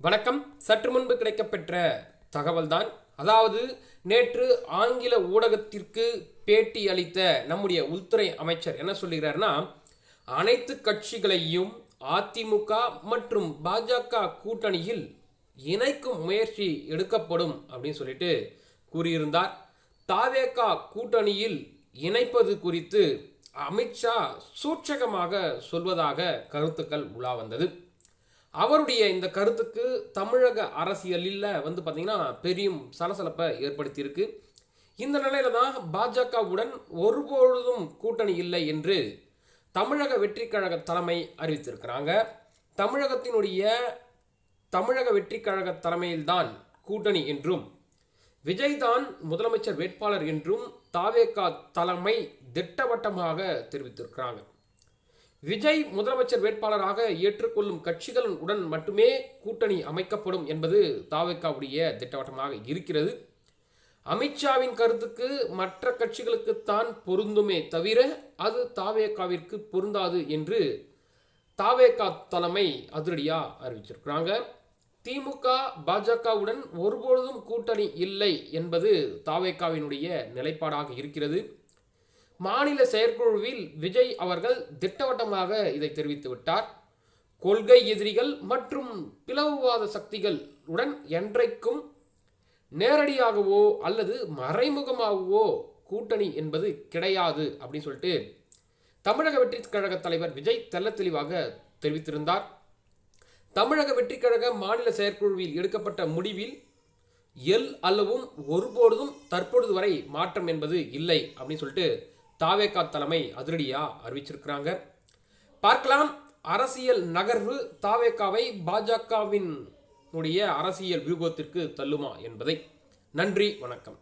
வணக்கம். சற்று முன்பு கிடைக்கப்பெற்ற தகவல்தான். அதாவது நேற்று ஆங்கில ஊடகத்திற்கு பேட்டி அளித்த நம்முடைய உள்துறை அமைச்சர் என்ன சொல்லுகிறார்னா அனைத்து கட்சிகளையும் அதிமுக மற்றும் பாஜக கூட்டணியில் இணைக்கும் முயற்சி எடுக்கப்படும் அப்படின்னு சொல்லிட்டு கூறியிருந்தார். தாவேகா கூட்டணியில் இணைப்பது குறித்து அமித்ஷா சூட்சகமாக சொல்வதாக கருத்துக்கள் உலா வந்தது. அவருடைய இந்த கருத்துக்கு தமிழக அரசியலில் வந்து பார்த்திங்கன்னா பெரியும் சலசலப்பை ஏற்படுத்தியிருக்கு. இந்த நிலையில தான் பாஜகவுடன் ஒருபொழுதும் கூட்டணி இல்லை என்று தமிழக வெற்றி கழக தலைமை அறிவித்திருக்கிறாங்க. தமிழகத்தினுடைய தமிழக வெற்றி கழக தலைமையில்தான் கூட்டணி என்றும் விஜய் தான் முதலமைச்சர் வேட்பாளர் என்றும் தாவேகா தலைமை திட்டவட்டமாக தெரிவித்திருக்கிறாங்க. விஜய் முதலமைச்சர் வேட்பாளராக ஏற்றுக்கொள்ளும் கட்சிகளுடன் உடன் மட்டுமே கூட்டணி அமைக்கப்படும் என்பது தாவேக்காவுடைய திட்டவட்டமாக இருக்கிறது. அமித்ஷாவின் கருத்துக்கு மற்ற கட்சிகளுக்குத்தான் பொருந்துமே தவிர அது தாவேக்காவிற்கு பொருந்தாது என்று தாவேகா தலைமை அதிரடியா அறிவிச்சிருக்கிறாங்க. திமுக பாஜகவுடன் ஒருபொழுதும் கூட்டணி இல்லை என்பது தாவேக்காவினுடைய நிலைப்பாடாக இருக்கிறது. மாநில செயற்குழுவில் விஜய் அவர்கள் திட்டவட்டமாக இதை தெரிவித்து விட்டார். கொள்கை எதிரிகள் மற்றும் பிளவுவாத சக்திகள் உடன் என்றைக்கும் நேரடியாகவோ அல்லது மறைமுகமாகவோ கூட்டணி என்பது கிடையாது அப்படின்னு சொல்லிட்டு தமிழக வெற்றி கழக தலைவர் விஜய் தெல்ல தெளிவாக தெரிவித்திருந்தார். தமிழக வெற்றி கழக மாநில செயற்குழுவில் எடுக்கப்பட்ட முடிவில் எல் அல்லவும் ஒருபொழுதும் தற்பொழுது வரை மாற்றம் என்பது இல்லை அப்படின்னு சொல்லிட்டு தாவேகா தலைமை அதிரடியா அறிவிச்சிருக்கிறாங்க. பார்க்கலாம். அரசியல் நகர்வு தாவேக்காவை பாஜகவின் உடைய அரசியல் வியூகத்திற்கு தள்ளுமா என்பதை. நன்றி வணக்கம்.